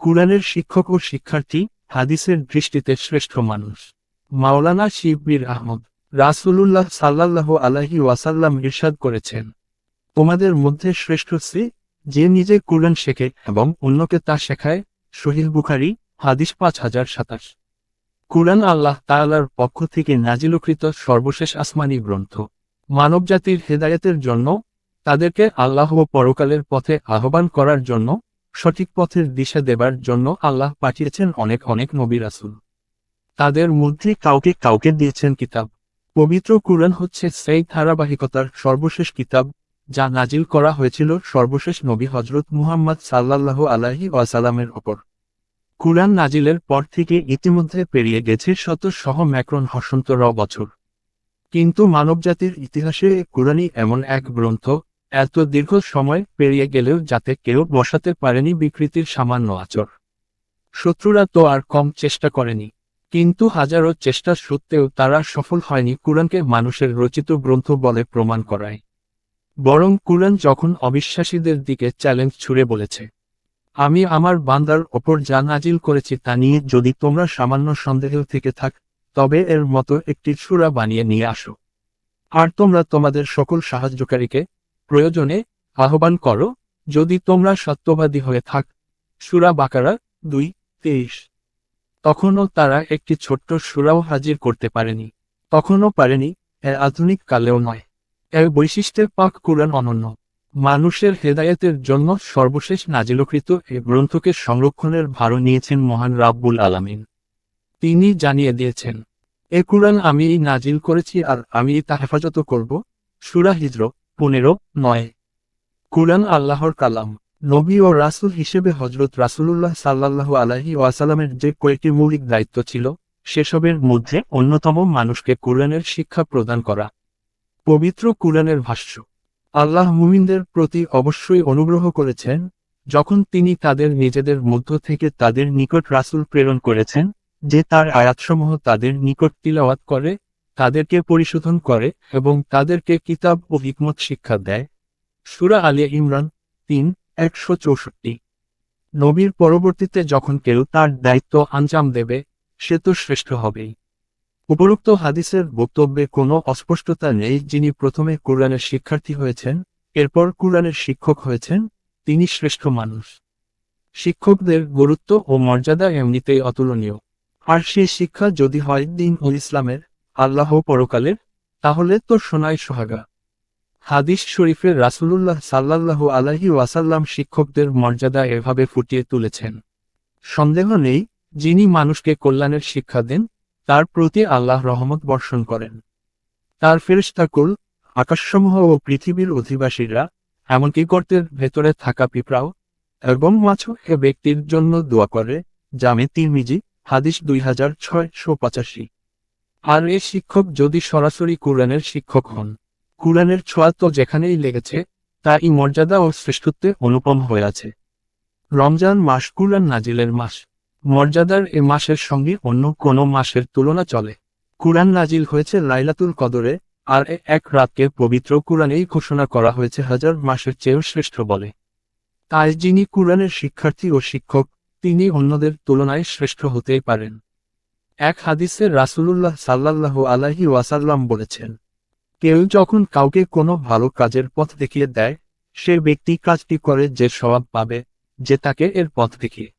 কুরআনের শিক্ষক ও শিক্ষার্থী, হাদিসের দৃষ্টিতে শ্রেষ্ঠ মানুষ। মাওলানা শিববীর আহমদ রাসূলুল্লাহ সাল্লাল্লাহ আলাহি ওয়াসাল্লাম ইরশাদ করেছেন, তোমাদের মধ্যে শ্রেষ্ঠ সে যে নিজে কুরআন শেখে এবং অন্যকে তা শেখায় শহীল বুখারি, হাদিস পাঁচ হাজার সাতাশ। কুরআন আল্লাহ তাআলার পক্ষ থেকে নাজিলকৃত সর্বশেষ আসমানি গ্রন্থ। মানবজাতির হেদায়েতের জন্য, তাদেরকে আল্লাহ ও পরকালের পথে আহ্বান করার জন্য সঠিক পথের দিশা দেবার জন্য আল্লাহ পাঠিয়েছেন অনেক অনেক নবী রাসূল। তাদের মধ্যে কাউকে কাউকে দিয়েছেন কিতাব। পবিত্র কুরআন হচ্ছে সেই ধারাবাহিকতার সর্বশেষ কিতাব, যা নাজিল করা হয়েছিল সর্বশেষ নবী হজরত মুহাম্মদ সাল্লাল্লাহ আলাহি ওয়াসালামের ওপর। কুরআন নাজিলের পর থেকে ইতিমধ্যে পেরিয়ে গেছে শত সহ ম্যাক্রন হসন্তর বছর। কিন্তু মানবজাতির ইতিহাসে কুরআনই এমন এক গ্রন্থ এত দীর্ঘ সময় পেরিয়ে গেলেও যাতে কেউ বসাতে পারেনি বিকৃতির সামান্য আচর। শত্রুরা তো আর কম চেষ্টা করেনি, কিন্তু হাজারো চেষ্টা সত্ত্বেও তারা সফল হয়নি কুরআনকে মানুষের রচিত গ্রন্থ বলে প্রমাণ করায়। বরং কুরআন যখন অবিশ্বাসীদের দিকে চ্যালেঞ্জ ছুড়ে বলেছে, আমি আমার বান্দার ওপর যা নাজিল করেছি তা নিয়ে যদি তোমরা সামান্য সন্দেহ থেকে থাক, তবে এর মতো একটি সুরা বানিয়ে নিয়ে আসো। আর তোমরা তোমাদের সকল সাহায্যকারীকে প্রয়োজনে আহ্বান করো, যদি তোমরা সত্যবাদী হয়ে থাক। সুরা বাকারা দুই তেইশ। তখনও তারা একটি ছোট্ট সুরাও হাজির করতে পারেনি। তখনও পারেনি, এর আধুনিক কালেও নয়। এর বৈশিষ্ট্যের পাক কুরআন অনন্য। মানুষের হেদায়েতের জন্য সর্বশেষ নাজিলকৃত এ গ্রন্থকে সংরক্ষণের ভারও নিয়েছেন মহান রাব্বুল আলামিন। তিনি জানিয়ে দিয়েছেন, এ কুরআন আমি নাজিল করেছি আর আমি তা হেফাজত করব। সুরা হিজর পনেরো, নয়। কুরআন আল্লাহর কালাম। নবী ও রাসূল হিসেবে হজরত রাসূলুল্লাহ সাল্লাল্লাহু আলাইহি ওয়াসাল্লামের যে কয়েকটি মৌলিক দায়িত্ব ছিল, সেসবের মধ্যে অন্যতম মানুষকে কুরআনের শিক্ষা প্রদান করা। পবিত্র কুরআনের ভাষ্য, আল্লাহ মুমিনদের প্রতি অবশ্যই অনুগ্রহ করেছেন, যখন তিনি তাদের নিজেদের মধ্য থেকে তাদের নিকট রাসুল প্রেরণ করেছেন, যে তার আয়াতসমূহ তাদের নিকট তিলাওয়াত করে তাদেরকে পরিশোধন করে এবং তাদেরকে কিতাব ও হিকমত শিক্ষা দেয়। সুরা আলিয়া ইমরান তিন, একশো চৌষট্টি। নবীর পরবর্তীতে যখন কেউ তার দায়িত্ব আঞ্জাম দেবে, সে তো শ্রেষ্ঠ হবেই। উপরোক্ত হাদিসের বক্তব্যে কোনো অস্পষ্টতা নেই যিনি প্রথমে কোরআনের শিক্ষার্থী হয়েছেন, এরপর কোরআনের শিক্ষক হয়েছেন, তিনি শ্রেষ্ঠ মানুষ। শিক্ষকদের গুরুত্ব ও মর্যাদা এমনিতেই অতুলনীয়। আর সে শিক্ষা যদি হয় দিন ও ইসলামের আল্লাহ পরকালের, তাহলে তো সোনাই সোহাগা। হাদিস শরীফের রাসূলুল্লাহ সাল্লাল্লাহু আলাইহি ওয়াসাল্লাম শিক্ষকদের মর্যাদা এভাবে ফুটিয়ে তুলেছেন। সন্দেহ নেই, যিনি মানুষকে কল্যাণের শিক্ষা দেন, তার প্রতি আল্লাহ রহমত বর্ষণ করেন। তার ফেরেশতাকুল আকাশসমূহ ও পৃথিবীর অধিবাসীরা, এমনকি গর্তের ভেতরে থাকা পিঁপড়াও, এবং মাছও এ ব্যক্তির জন্য দোয়া করে, জামে তিরমিজি, হাদিস দুই হাজার ছয়শো পঁচাশি। আর এ শিক্ষক যদি সরাসরি কোরআনের শিক্ষক হন, কোরআনের ছোঁয়া তো যেখানেই লেগেছে তা এই মর্যাদা ও শ্রেষ্ঠত্বে অনুপম হয়ে আছে। রমজান মাস কুরআন নাজিলের মাস। মর্যাদার এ মাসের সঙ্গে অন্য কোনো মাসের তুলনা চলে। কুরআন নাজিল হয়েছে লাইলাতুল কদরে, আর এক রাতকে পবিত্র কুরআনেই ঘোষণা করা হয়েছে হাজার মাসের চেয়েও শ্রেষ্ঠ বলে। তাই যিনি কুরআনের শিক্ষার্থী ও শিক্ষক, তিনি অন্যদের তুলনায় শ্রেষ্ঠ হতেই পারেন। এক হাদিসে রাসূলুল্লাহ সাল্লাহ আলাইহি ওয়াসাল্লাম বলেছেন, কেউ যখন কাউকে কোনো ভালো কাজের পথ দেখিয়ে দেয়, সে ব্যক্তি কাজটি করে যে স্বভাব পাবে, যে তাকে এর পথ দেখিয়ে।